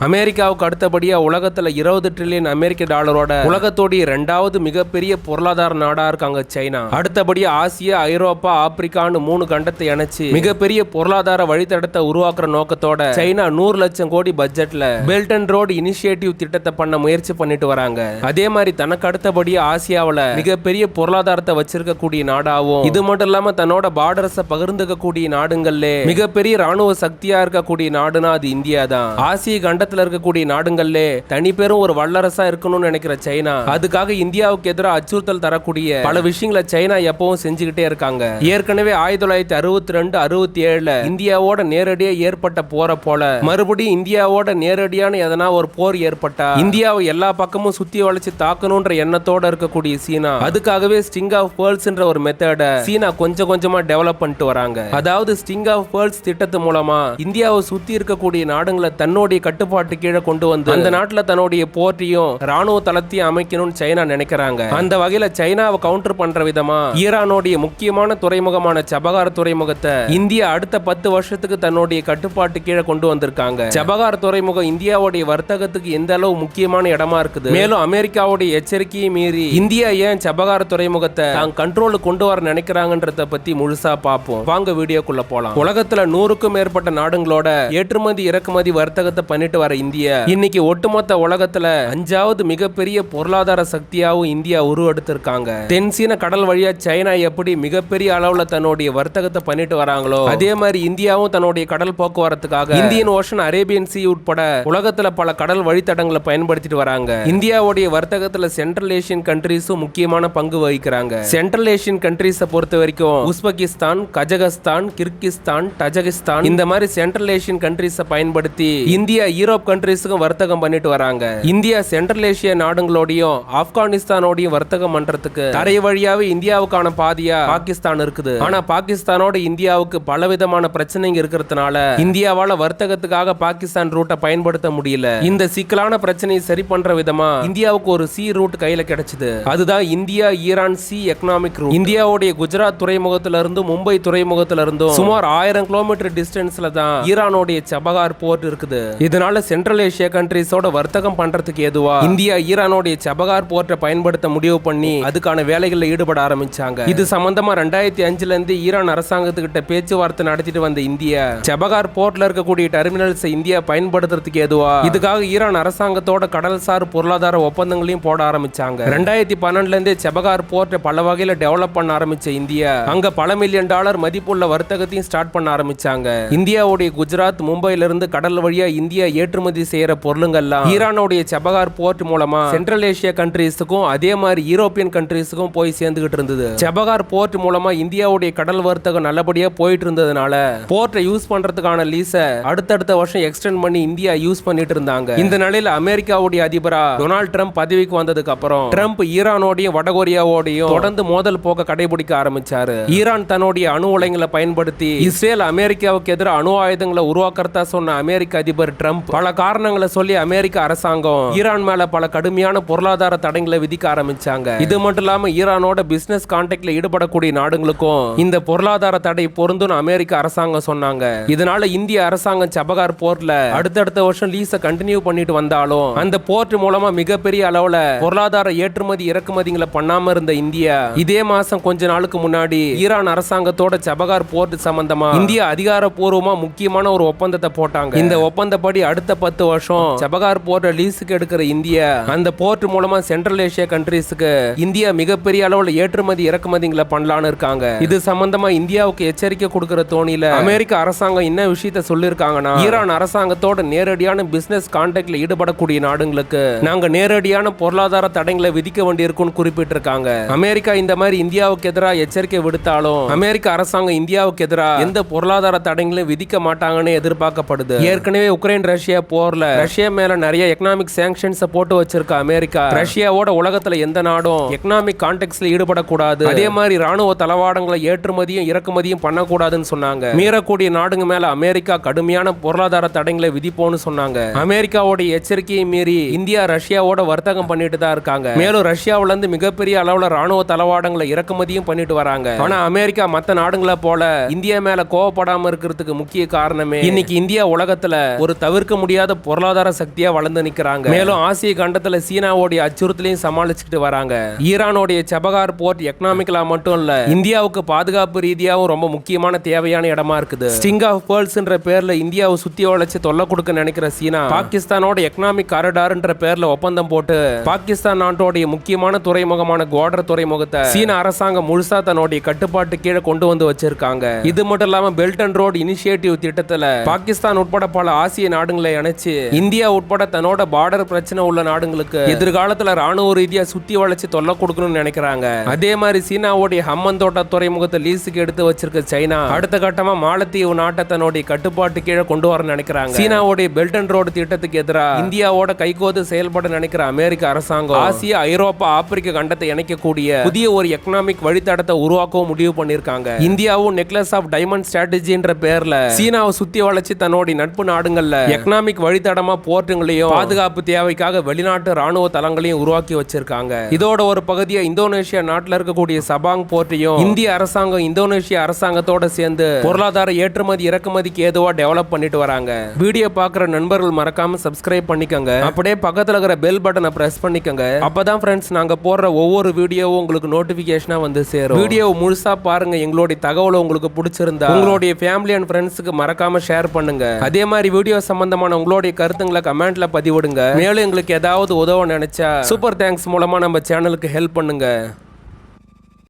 அமெரிக்காவுக்கு அடுத்தபடியா உலகத்துல இருபது ட்ரில்லியன் அமெரிக்க டாலரோட உலகத்தோடைய ரெண்டாவது மிகப்பெரிய பொருளாதார நாடா இருக்காங்க சைனா. அடுத்தபடியாக ஆசியா ஐரோப்பா ஆப்பிரிக்கான்னு மூணு கண்டத்தை இணைச்சு மிகப்பெரிய பொருளாதார வழித்தடத்தை உருவாக்குற நோக்கத்தோட சைனா நூறு லட்சம் கோடி பட்ஜெட்ல பெல்ட் அண்ட் ரோடு இனிஷியேட்டிவ் திட்டத்தை பண்ண முயற்சி பண்ணிட்டு வராங்க. அதே மாதிரி தனக்கு அடுத்தபடியா ஆசியாவுல மிகப்பெரிய பொருளாதாரத்தை வச்சிருக்கக்கூடிய நாடாகவும் இது மட்டும் இல்லாம தன்னோட பார்டர்ஸ பகிர்ந்துக்கக்கூடிய நாடுகள்ல மிகப்பெரிய ராணுவ சக்தியா இருக்கக்கூடிய நாடுனா அது இந்தியா தான் ஆசிய கண்ட கண்டத்துல இருக்கக்கூடிய நாடுகள்லே தனி பெரும் ஒரு வல்லரசா இருக்கணும்னு நினைக்கிற சைனா அதுக்காக இந்தியாவுக்கு எதிராக அச்சுறுத்தல் தரக்கூடிய பல விஷயங்களை சைனா எப்பவும் செஞ்சுக்கிட்டே இருக்காங்க. ஏற்கனவே ஆயிரத்தி தொள்ளாயிரத்தி அறுபத்தி ரெண்டு அறுபத்தி ஏழுல இந்தியாவோட நேரடியா ஏற்பட்ட போற போல மறுபடியும் இந்தியாவோட நேரடியான எதனா ஒரு போர் ஏற்பட்டா இந்தியாவை எல்லா பக்கமும் சுத்தி வளைச்சு தாக்கணும்ன்ற எண்ணத்தோட இருக்கக்கூடிய சீனா அதுக்காகவே ஸ்டிங் ஆஃப் பேர்ல்ஸ்ன்ற ஒரு மெத்தட சீனா கொஞ்சம் கொஞ்சமா டெவலப் பண்ணிட்டு வராங்க. அதாவது ஸ்டிங் ஆஃப் பேர்ல்ஸ் திட்டத்து மூலமா இந்தியாவை சுத்தி இருக்கக்கூடிய நாடுகளை தன்னுடைய கட்டுப்பாடு கட்டுப்பாட்டு கீழே கொண்டு வந்து அந்த நாட்டுல தன்னுடைய போட்டியும் ராணுவ தளத்தையும் அமைக்கணும்னு சைனா நினைக்கிறாங்க. அந்த வகையில சைனாவை கவுண்டர் பண்ற விதமா ஈரானுடைய முக்கியமான துறைமுகமான சபகார் துறைமுகத்தை இந்தியா அடுத்த பத்து வருஷத்துக்கு தன்னுடைய கட்டுப்பாட்டு கீழே கொண்டு வந்திருக்காங்க. சபகார் துறைமுகம் இந்தியாவுடைய வர்த்தகத்துக்கு எந்த அளவு முக்கியமான இடமா இருக்குது? மேலும் அமெரிக்காவுடைய எச்சரிக்கையை மீறி இந்தியா ஏன் சபகார் துறைமுகத்தை தான் கண்ட்ரோலுக்கு கொண்டு வர நினைக்கிறாங்கன்றத பத்தி முழுசா பார்ப்போம். வாங்க வீடியோக்குள்ள போலாம். உலகத்துல நூறுக்கும் மேற்பட்ட நாடுகளோட ஏற்றுமதி இறக்குமதி வர்த்தகத்தை பண்ணிட்டு வர இந்தியா. இன்னைக்கு ஒட்டுமொத்த உலகத்துல அஞ்சாவது மிகப்பெரிய பொருளாதார சக்தியாவும் இந்தியா உருவெடுத்திருக்காங்க. தென்சீன கடல் வழியா சைனா எப்படி மிகப்பெரிய அளவுல தன்னுடைய வர்த்தகத்தை பண்ணிட்டு வராங்களோ அதே மாதிரி இந்தியாவும் தன்னுடைய கடல் போக்குவரத்துக்காக இந்தியன் ஓஷன் அரேபியன் சி உட்பட உலகத்துல பல கடல் வழித்தடங்களை பயன்படுத்திட்டு வராங்க. இந்தியாவுடைய வர்த்தகத்துல சென்ட்ரல் ஏசியன் கண்ட்ரீஸும் முக்கியமான பங்கு வகிக்கிறாங்க. சென்ட்ரல் ஏசியன் கண்ட்ரீஸை பொறுத்த வரைக்கும் உஸ்பெகிஸ்தான் கஜகஸ்தான் கிர்கிஸ்தான் டஜகிஸ்தான் இந்த மாதிரி சென்ட்ரல் ஏசியன் கண்ட்ரீஸை பயன்படுத்தி இந்தியா யூரோப் கண்ட்ரீஸுக்கும் வர்த்தகம் பண்ணிட்டு வராங்க. இந்தியா சென்ட்ரல் ஏசியா நாடுகளோடையும் ஆப்கானிஸ்தானோடையும் வர்த்தகம் பண்றதுக்கு தரை வழியாவே இந்தியாவுக்கான பாதியா பாகிஸ்தான் இருக்குது. ஆனா பாகிஸ்தானோட இந்தியாவுக்கு பலவிதமான பிரச்சனைங்க இருக்கிறதுனால இந்தியாவால வர்த்தகத்துக்காக பாகிஸ்தான் ரூட்டை பயன்படுத்த முடியல. இந்த சிக்கலான பிரச்சனையை சரி பண்ற விதமா இந்தியாவுக்கு ஒரு சி ரூட் கையில கிடைச்சது. அதுதான் India Iran sea economic route. இந்தியாவுடைய குஜராத் துறைமுகத்துல இருந்து மும்பை துறைமுகத்துல இருந்தும் சுமார் ஆயிரம் கிலோமீட்டர் டிஸ்டன்ஸ்ல தான் ஈரானுடைய சபகார் போர்ட் இருக்குது. இதனால சென்ட்ரல் ஏஷியா கண்ட்ரீஸோட வர்த்தகம் பண்றதுக்கு எதுவா இந்தியா ஈரானோடைய சபகார் போர்ட்டை பயன்படுத்த முடிவு பண்ணி அதுக்கான வேலைகளில் ஈடுபட ஆரம்பிச்சாங்க. இது சம்பந்தமா ரெண்டாயிரத்தி அஞ்சுல இருந்து ஈரான் அரசாங்கத்துக்கிட்ட பேச்சுவார்த்தை நடத்திட்டு வந்த இந்தியா சபகார் போர்ட்ல இருக்கக்கூடிய டெர்மினல்ஸ் இந்தியா பயன்படுத்துறதுக்கு எதுவா இதுக்காக ஈரான் அரசாங்கத்தோட கடல்சார் பொருளாதார ஒப்பந்தங்களையும் போட ஆரம்பிச்சாங்க. ரெண்டாயிரத்தி பன்னெண்டுல இருந்தே சபகார் போர்ட்டை பல வகையில டெவலப் பண்ண ஆரம்பிச்ச இந்தியா அங்க பல மில்லியன் டாலர் மதிப்புள்ள வர்த்தகத்தையும் ஸ்டார்ட் பண்ண ஆரம்பிச்சாங்க. இந்தியாவுடைய குஜராத் மும்பையிலிருந்து இருந்து கடல் வழியா இந்தியா ஏற்று ஏற்றுமதி செய்யற பொருளுங்கள்லாம் ஈரானுடைய சபகார் போர்ட் மூலமா சென்ட்ரல் ஏசிய கண்ட்ரீஸுக்கும் அதே மாதிரி யூரோப்பியன் கண்ட்ரீஸுக்கும் போய் சேர்ந்துகிட்டு இருந்தது. சபகார் போர்ட் மூலமா இந்தியாவுடைய கடல் வர்த்தகம் நல்லபடியா போயிட்டு இருந்ததுனால போர்ட்டை யூஸ் பண்றதுக்கான லீஸை அடுத்தடுத்த வருஷம் எக்ஸ்டெண்ட் பண்ணி இந்தியா யூஸ் பண்ணிட்டு இருந்தாங்க. இந்த நிலையில அமெரிக்காவுடைய அதிபரா டொனால்ட் ட்ரம்ப் பதவிக்கு வந்ததுக்கு அப்புறம் ட்ரம்ப் ஈரானோடையும் வடகொரியாவோடையும் தொடர்ந்து மோதல் போக்க கடைபிடிக்க ஆரம்பிச்சாரு. ஈரான் தன்னுடைய அணு உலைங்களை பயன்படுத்தி இஸ்ரேல் அமெரிக்காவுக்கு எதிராக அணு ஆயுதங்களை உருவாக்குறதா சொன்ன அமெரிக்க அதிபர் ட்ரம்ப் பல காரணங்களை சொல்லி அமெரிக்க அரசாங்கம் ஈரான் மேல பல கடுமையான பொருளாதார தடைகளை விதிக்க ஆரம்பிச்சாங்க. இது மட்டும் இல்லாம ஈரானோட பிசினஸ் கான்டாக்ட்ல ஈடுபடக்கூடிய நாடுகளுக்கும் இந்த பொருளாதார தடை பொருந்தும் அமெரிக்க அரசாங்கம் சொன்னாங்க. இதனால இந்திய அரசாங்கம் சபகார் போர்ட்ல அடுத்தடுத்த வருஷம் லீஸ கண்டினியூ பண்ணிட்டு வந்தாலும் அந்த போர்ட் மூலமா மிகப்பெரிய அளவுல பொருளாதார ஏற்றுமதி இறக்குமதிகளை பண்ணாம இருந்த இந்தியா இதே மாசம் கொஞ்ச நாளுக்கு முன்னாடி ஈரான் அரசாங்கத்தோட சபகார் போர்ட் சம்பந்தமா இந்தியா அதிகாரப்பூர்வமா முக்கியமான ஒரு ஒப்பந்தத்தை போட்டாங்க. இந்த ஒப்பந்தப்படி அடுத்த அடுத்த பத்து வருஷம் சபகார் போர்ட் லீஸுக்கு எடுக்கிற இந்தியா அந்த போர்ட் மூலமா சென்ட்ரல் ஏசியா கண்ட்ரீஸுக்கு இந்தியா மிகப்பெரிய அளவுல ஏற்றுமதி இறக்குமதிங்களை பண்ணலாம்னு இருக்காங்க. இது சம்பந்தமா இந்தியாவுக்கு எச்சரிக்கை கொடுக்கிற தோணியில அமெரிக்க அரசாங்கம் என்ன விஷயத்த சொல்லிருக்காங்கன்னா ஈரான் அரசாங்கத்தோட நேரடியான பிசினஸ் கான்டாக்ட்ல ஈடுபடக்கூடிய நாடுங்களுக்கு நாங்க நேரடியான பொருளாதார தடைகளை விதிக்க வேண்டியிருக்கும்னு குறிப்பிட்டிருக்காங்க. அமெரிக்கா இந்த மாதிரி இந்தியாவுக்கு எதிராக எச்சரிக்கை விடுத்தாலும் அமெரிக்க அரசாங்கம் இந்தியாவுக்கு எதிராக எந்த பொருளாதார தடைகளையும் விதிக்க மாட்டாங்கன்னு எதிர்பார்க்கப்படுது. ஏற்கனவே உக்ரைன் ரஷ்யா போர்ல ரஷ்யா மேல நிறைய எக்கனாமிக் சாங்ஷன்ஸ் போட்டு வச்சிருக்க அமெரிக்கா. ரஷ்யாவோட உலகத்துல எந்த நாடும் எக்கனாமிக் கான்டெக்ட்ல ஈடுபடக்கூடாது. அதே மாதிரி ராணுவ தளவாடங்களை ஏற்றுமதியும் இறக்குமதியும் பண்ணக்கூடாதுன்னு சொன்னாங்க. மீறக்கூடிய நாடுங்க மேல அமெரிக்கா கடுமையான பொருளாதார தடைகளை விதிப்போம்னு சொன்னாங்க. அமெரிக்காவோட எச்சரிக்கையை மீறி இந்தியா ரஷ்யாவோட வர்த்தகம் பண்ணிட்டு தான் இருக்காங்க. மேலும் ரஷ்யாவுல இருந்து மிகப்பெரிய அளவுல ராணுவ தளவாடங்களை இறக்குமதியும் பண்ணிட்டு வராங்க. ஆனா அமெரிக்கா மத்த நாடுகளை போல இந்தியா மேல கோவப்படாம இருக்கிறதுக்கு முக்கிய காரணமே இன்னைக்கு இந்தியா உலகத்துல ஒரு தவிர்க்க முடியாத பொருளாதார சக்தியா வளர்ந்து நிக்கிறாங்க. மேலும் ஆசிய கண்டத்துல சீனாவுடைய அச்சுறுத்தலையும் சமாளிச்சுக்கிட்டு வராங்க. ஈரானுடைய சபகார் போர்ட் எக்கனாமிக்கலா மட்டும் இல்ல இந்தியாவுக்கு பாதுகாப்பு ரீதியாவும் ரொம்ப முக்கியமான தேவையான இடமா இருக்குது. ஸ்டிங் ஆஃப் பேர்ல்ஸ்ன்ற பேர்ல இந்தியாவை சுத்தி வளைச்சு தொல்லை கொடுக்க நினைக்கிற சீனா பாகிஸ்தானோட எக்கனாமிக் காரிடார்ன்ற பேர்ல ஒப்பந்தம் போட்டு பாகிஸ்தான் நாட்டோடைய முக்கியமான துறைமுகமான குவாடர் துறைமுகத்தை சீன அரசாங்கம் முழுசா தன்னுடைய கட்டுப்பாட்டு கீழே கொண்டு வந்து வச்சிருக்காங்க. இது மட்டும் இல்லாம பெல்ட் அண்ட் ரோட் இனிஷியேட்டிவ் திட்டத்துல பாகிஸ்தான் உட்பட பல ஆசிய நாடுகளை அணைச்சு இந்தியா உட்பட தன்னோட பார்டர் பிரச்சனை உள்ள நாடுகளுக்கு எதிர்காலத்துல ராணுவ ரீதியா சுத்தி வளைச்சு தொல்லை கொடுக்கணும்னு நினைக்கிறாங்க. அதே மாதிரி சீனாவுடைய ஹம்மந்தோட்ட துறைமுகத்தை லீஸுக்கு எடுத்து வச்சிருக்க சைனா அடுத்த கட்டமா மாலத்தீவு நாட்டை தன்னுடைய கட்டுப்பாட்டு கீழே கொண்டு வர நினைக்கிறாங்க. சீனாவுடைய பெல்ட் அண்ட் ரோடு திட்டத்துக்கு எதிராக இந்தியாவோட கைகோத்து செயல்பட நினைக்கிற அமெரிக்க அரசாங்கம் ஆசியா ஐரோப்பா ஆப்பிரிக்க கண்டத்தை இணைக்கக்கூடிய புதிய ஒரு எக்கனாமிக் வழித்தடத்தை உருவாக்கவும் முடிவு பண்ணிருக்காங்க இந்தியாவும் நெக்லஸ் ஆஃப் டைமண்ட் ஸ்ட்ராட்டஜின்ற பேர்ல சீனாவை சுத்தி வளைச்சு தன்னுடைய நட்பு நாடுகள்ல எக்கனாமிக் வழித்தடமா போர்ட்டுங்களையும் பாதுகாப்பு தேவைக்காக வெளிநாட்டு ராணுவ தளங்களையும் உருவாக்கி வச்சிருக்காங்க. இதோட ஒரு பகுதியா இந்தோனேஷியா நாட்டுல இருக்கக்கூடிய சபாங் போர்ட்டையும் இந்திய அரசாங்கம் இந்தோனேஷியா அரசாங்கத்தோட சேர்ந்து பொருளாதார ஏற்றுமதி இறக்குமதிக்கு ஏதுவா டெவலப் பண்ணிட்டு வராங்க. வீடியோ பாக்குற நண்பர்கள் மறக்காம சப்ஸ்கிரைப் பண்ணிக்கோங்க. அப்படியே பக்கத்துல இருக்கிற பெல் பட்டனை பிரஸ் பண்ணிக்கோங்க. அப்பதான் ஃப்ரெண்ட்ஸ் நாங்க போடுற ஒவ்வொரு வீடியோவும் உங்களுக்கு நோட்டிபிகேஷனா வந்து சேரும். வீடியோ முழுசா பாருங்க. எங்களுடைய தகவலை உங்களுக்கு பிடிச்சிருந்தா உங்களுடைய ஃபேமிலி அண்ட் ஃப்ரெண்ட்ஸுக்கு மறக்காம ஷேர் பண்ணுங்க. அதே மாதிரி வீடியோ சம்பந்தமான உங்களுடைய கருத்துங்களை கமெண்ட்ல பதிவிடுங்க. மேலும் எங்களுக்கு ஏதாவது உதவ நினைச்சா சூப்பர் தேங்க்ஸ் மூலமா நம்ம சேனலுக்கு ஹெல்ப் பண்ணுங்க.